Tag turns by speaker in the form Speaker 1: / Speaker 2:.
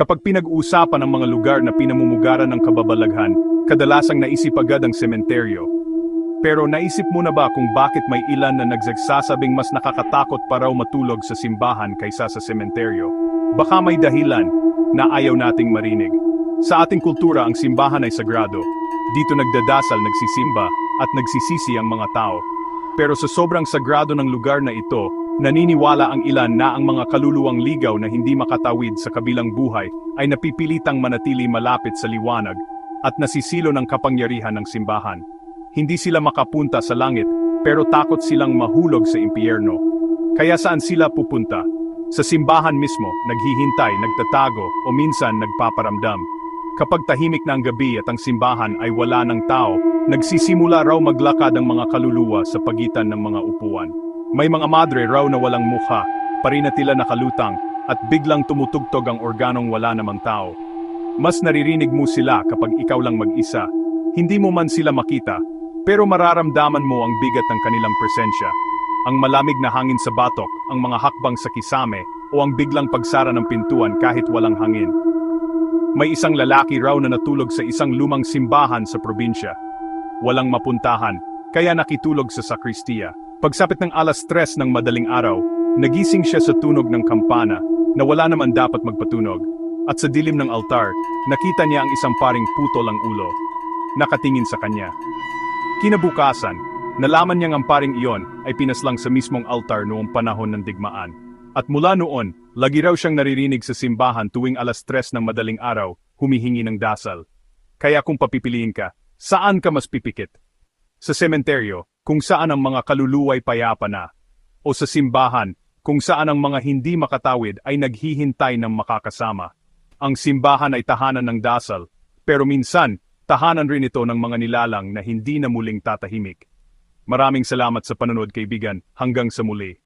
Speaker 1: Kapag pinag-uusapan ang mga lugar na pinamumugaran ng kababalaghan, kadalasang naisip agad ang sementeryo. Pero naisip mo na ba kung bakit may ilan na nagsasabing mas nakakatakot pa raw matulog sa simbahan kaysa sa sementeryo? Baka may dahilan na ayaw nating marinig. Sa ating kultura ang simbahan ay sagrado. Dito nagdadasal, nagsisimba, at nagsisisi ang mga tao. Pero sa sobrang sagrado ng lugar na ito, naniniwala ang ilan na ang mga kaluluwang ligaw na hindi makatawid sa kabilang buhay ay napipilitang manatili malapit sa liwanag at nasisilo ng kapangyarihan ng simbahan. Hindi sila makapunta sa langit, pero takot silang mahulog sa impyerno. Kaya saan sila pupunta? Sa simbahan mismo, naghihintay, nagtatago, o minsan nagpaparamdam. Kapag tahimik na ang gabi at ang simbahan ay wala ng tao, nagsisimula raw maglakad ang mga kaluluwa sa pagitan ng mga upuan. May mga madre raw na walang mukha, parinatila nakalutang, at biglang tumutugtog ang organong wala namang tao. Mas naririnig mo sila kapag ikaw lang mag-isa. Hindi mo man sila makita, pero mararamdaman mo ang bigat ng kanilang presensya. Ang malamig na hangin sa batok, ang mga hakbang sa kisame, o ang biglang pagsara ng pintuan kahit walang hangin. May isang lalaki raw na natulog sa isang lumang simbahan sa probinsya. Walang mapuntahan, kaya nakitulog sa sakristiya. Pagsapit ng alas tres ng madaling araw, nagising siya sa tunog ng kampana na wala naman dapat magpatunog. At sa dilim ng altar, nakita niya ang isang paring putol ang ulo. Nakatingin sa kanya. Kinabukasan, nalaman niyang ang paring iyon ay pinaslang sa mismong altar noong panahon ng digmaan. At mula noon, lagi raw siyang naririnig sa simbahan tuwing alas tres ng madaling araw, humihingi ng dasal. Kaya kung papipiliin ka, saan ka mas pipikit? Sa sementeryo, kung saan ang mga kaluluway payapa na. O sa simbahan, kung saan ang mga hindi makatawid ay naghihintay ng makakasama. Ang simbahan ay tahanan ng dasal, pero minsan, tahanan rin ito ng mga nilalang na hindi na muling tatahimik. Maraming salamat sa panonood kaibigan, hanggang sa muli.